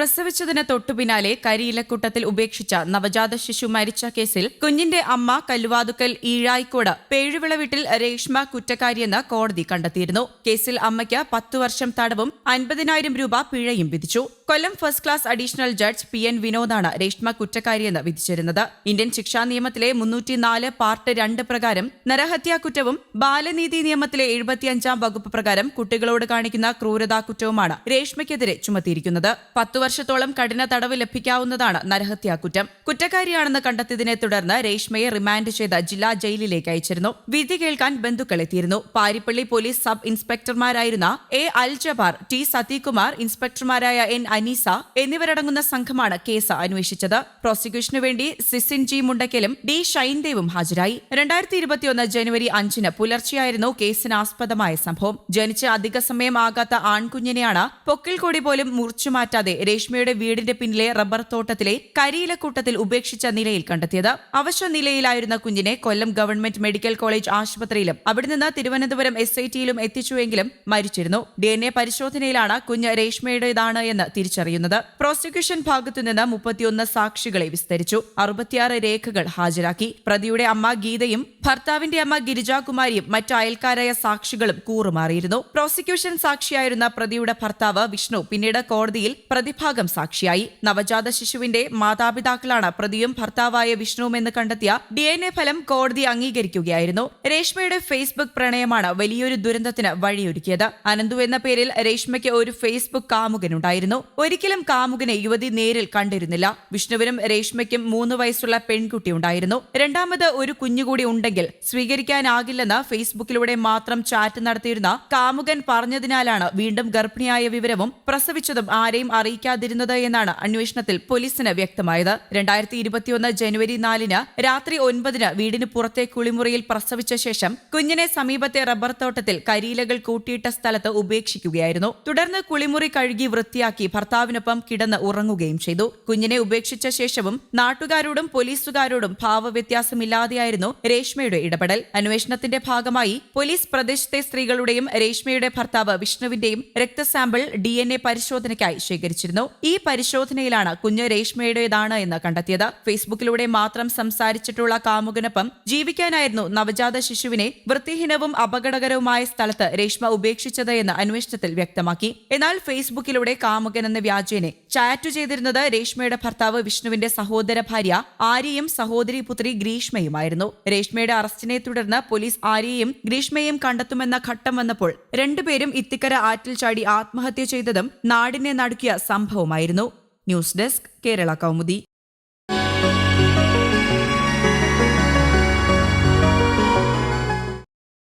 പ്രസവിച്ചതിന് തൊട്ടു പിന്നാലെ കരിയിലക്കൂട്ടത്തിൽ ഉപേക്ഷിച്ച നവജാത ശിശു മരിച്ച കേസിൽ കുഞ്ഞിന്റെ അമ്മ കല്ലുവാതുക്കൽ ഈഴായിക്കോട് പേഴുവിള വീട്ടിൽ രേഷ്മ കുറ്റക്കാരിയെന്ന് കോടതി കണ്ടെത്തിയിരുന്നു. കേസിൽ അമ്മയ്ക്ക് പത്തു വർഷം തടവും അൻപതിനായിരം രൂപ പിഴയും വിധിച്ചു. Kollam first class additional judge P N വിനോദാണ് Reshma കുറ്റക്കാരിയെന്ന് വിധിച്ചിരുന്നത്. ഇന്ത്യൻ ശിക്ഷാ നിയമത്തിലെ മുന്നൂറ്റിനാല് പാർട്ട് രണ്ട് പ്രകാരം നരഹത്യാ കുറ്റവും ബാലനീതി നിയമത്തിലെ എഴുപത്തിയഞ്ചാം വകുപ്പ് പ്രകാരം കുട്ടികളോട് കാണിക്കുന്ന ക്രൂരതാ കുറ്റവുമാണ് രേഷ്മയ്ക്കെതിരെ ചുമത്തിയിരിക്കുന്നത്. പത്തു വർഷത്തോളം കഠിന തടവ് ലഭിക്കാവുന്നതാണ് നരഹത്യാ കുറ്റം. കുറ്റക്കാരിയാണെന്ന് കണ്ടെത്തിയതിനെ തുടർന്ന് രേഷ്മയെ റിമാൻഡ് ചെയ്ത ജില്ലാ ജയിലിലേക്ക് അയച്ചിരുന്നു. വിധി കേൾക്കാൻ ബന്ധുക്കൾ എത്തിയിരുന്നു. പാരിപ്പള്ളി പോലീസ് സബ് ഇൻസ്പെക്ടർമാരായിരുന്ന എ. അൽ ജബാർ ടി. സതീകുമാർ ഇൻസ്പെക്ടർമാരായ എൻ. അനീസ എന്നിവരടങ്ങുന്ന സംഘമാണ് കേസ് അന്വേഷിച്ചത്. പ്രോസിക്യൂഷനു വേണ്ടി സിസിൻ ജി മുണ്ടക്കലും ഡി ഷൈൻദേവും ഹാജരായി. രണ്ടായിരത്തി ഇരുപത്തിയൊന്ന് ജനുവരി അഞ്ചിന് പുലർച്ചെയായിരുന്നു കേസിനാസ്പദമായ സംഭവം. ജനിച്ച് അധിക സമയം ആകാത്ത ആൺകുഞ്ഞിനെയാണ് കൂടി പോലും മുറിച്ചുമാറ്റാതെ രേഷ്മയുടെ വീടിന്റെ പിന്നിലെ റബ്ബർ തോട്ടത്തിലെ കരിയിലക്കൂട്ടത്തിൽ ഉപേക്ഷിച്ച നിലയിൽ കണ്ടെത്തിയത്. അവശ നിലയിലായിരുന്ന കുഞ്ഞിനെ കൊല്ലം ഗവൺമെന്റ് മെഡിക്കൽ കോളേജ് ആശുപത്രിയിലും അവിടെ നിന്ന് തിരുവനന്തപുരം എസ് ഐ ടിയിലും എത്തിച്ചുവെങ്കിലും മരിച്ചിരുന്നു. ഡി എൻ എ പരിശോധനയിലാണ് കുഞ്ഞ് രേഷ്മയുടേതാണ് എന്ന് തിരിച്ചറിയുന്നത്. പ്രോസിക്യൂഷൻ ഭാഗത്തുനിന്ന് മുപ്പത്തിയൊന്ന് സാക്ഷികളെ വിസ്തരിച്ചു. അറുപത്തിയാറ് രേഖകൾ ഹാജരാക്കി. പ്രതിയുടെ അമ്മ ഗീതയും ഭർത്താവിന്റെ അമ്മ ഗിരിജാകുമാരിയും മറ്റ് അയൽക്കാരായ സാക്ഷികളും കൂറുമാറിയിരുന്നു. പ്രോസിക്യൂഷൻ സാക്ഷിയായിരുന്ന പ്രതിയുടെ ഭർത്താവ് വിഷ്ണു പിന്നീട് കോടതിയിൽ പ്രതിഭാഗം സാക്ഷിയായി. നവജാത ശിശുവിന്റെ മാതാപിതാക്കളാണ് പ്രതിയും ഭർത്താവായ വിഷ്ണുവുമെന്ന് കണ്ടെത്തിയ ഡി എൻ എ ഫലം കോടതി അംഗീകരിക്കുകയായിരുന്നു. രേഷ്മയുടെ ഫേസ്ബുക്ക് പ്രണയമാണ് വലിയൊരു ദുരന്തത്തിന് വഴിയൊരുക്കിയത്. അനന്തു എന്ന പേരിൽ രേഷ്മയ്ക്ക് ഒരു ഫേസ്ബുക്ക് കാമുകനുണ്ടായിരുന്നു. ഒരിക്കലും കാമുകനെ യുവതി നേരിൽ കണ്ടിരുന്നില്ല. വിഷ്ണുവിനും രേഷ്മയ്ക്കും മൂന്ന് വയസ്സുള്ള പെൺകുട്ടി ഉണ്ടായിരുന്നു. രണ്ടാമത് ഒരു കുഞ്ഞുകൂടി ഉണ്ടെങ്കിൽ സ്വീകരിക്കാനാകില്ലെന്ന് ഫേസ്ബുക്കിലൂടെ മാത്രം ചാറ്റ് നടത്തിയിരുന്ന കാമുകൻ പറഞ്ഞതിനാലാണ് വീണ്ടും ഗർഭിണിയായ വിവരവും പ്രസവിച്ചതും ആരെയും അറിയിക്കാതിരുന്നത് എന്നാണ് അന്വേഷണത്തിൽ പോലീസിന് വ്യക്തമായത്. രണ്ടായിരത്തി ഇരുപത്തിയൊന്ന് ജനുവരി നാലിന് രാത്രി ഒൻപതിന് വീടിന് പുറത്തെ കുളിമുറിയിൽ പ്രസവിച്ച ശേഷം കുഞ്ഞിനെ സമീപത്തെ റബ്ബർ തോട്ടത്തിൽ കരിയിലകൾ കൂട്ടിയിട്ട സ്ഥലത്ത് ഉപേക്ഷിക്കുകയായിരുന്നു. തുടർന്ന് കുളിമുറി കഴുകി വൃത്തിയാക്കി ഭർത്താവിനൊപ്പം കിടന്ന് ഉറങ്ങുകയും ചെയ്തു. കുഞ്ഞിനെ ഉപേക്ഷിച്ച ശേഷവും നാട്ടുകാരോടും പോലീസുകാരോടും ഭാവവ്യത്യാസമില്ലാതെയായിരുന്നു രേഷ്മയുടെ ഇടപെടൽ. അന്വേഷണത്തിന്റെ ഭാഗമായി പോലീസ് പ്രദേശത്തെ സ്ത്രീകളുടെയും രേഷ്മയുടെ ഭർത്താവ് വിഷ്ണുവിന്റെയും രക്തസാമ്പിൾ ഡി പരിശോധനയ്ക്കായി ശേഖരിച്ചിരുന്നു. ഈ പരിശോധനയിലാണ് കുഞ്ഞ് രേഷ്മയുടേതാണ് എന്ന് കണ്ടെത്തിയത്. ഫേസ്ബുക്കിലൂടെ മാത്രം സംസാരിച്ചിട്ടുള്ള കാമുകനൊപ്പം ജീവിക്കാനായിരുന്നു നവജാത ശിശുവിനെ വൃത്തിഹീനവും അപകടകരവുമായ സ്ഥലത്ത് രേഷ്മ ഉപേക്ഷിച്ചത് എന്ന് അന്വേഷണത്തിൽ വ്യക്തമാക്കി. എന്നാൽ ഫേസ്ബുക്കിലൂടെ കാമുകൻ എന്ന വ്യാജേനെ ചാറ്റ് ചെയ്തിരുന്നത് രേഷ്മയുടെ ഭർത്താവ് വിഷ്ണുവിന്റെ സഹോദര ഭാര്യ ആര്യയും സഹോദരി പുത്രി ഗ്രീഷ്മയുമായിരുന്നു. രേഷ്മയുടെ അറസ്റ്റിനെ തുടർന്ന് പോലീസ് ആര്യയും ഗ്രീഷ്മയും കണ്ടെത്തുമെന്ന ഘട്ടം വന്നപ്പോൾ രണ്ടുപേരും ഇത്തിക്കര ആറ്റിൽ ചാടി ആത്മഹത്യ ചെയ്തതും നാടിനെ നടുക്കിയ സംഭവമായിരുന്നു ന്യൂസ് ഡെസ്ക് കേരള കൗമുദി.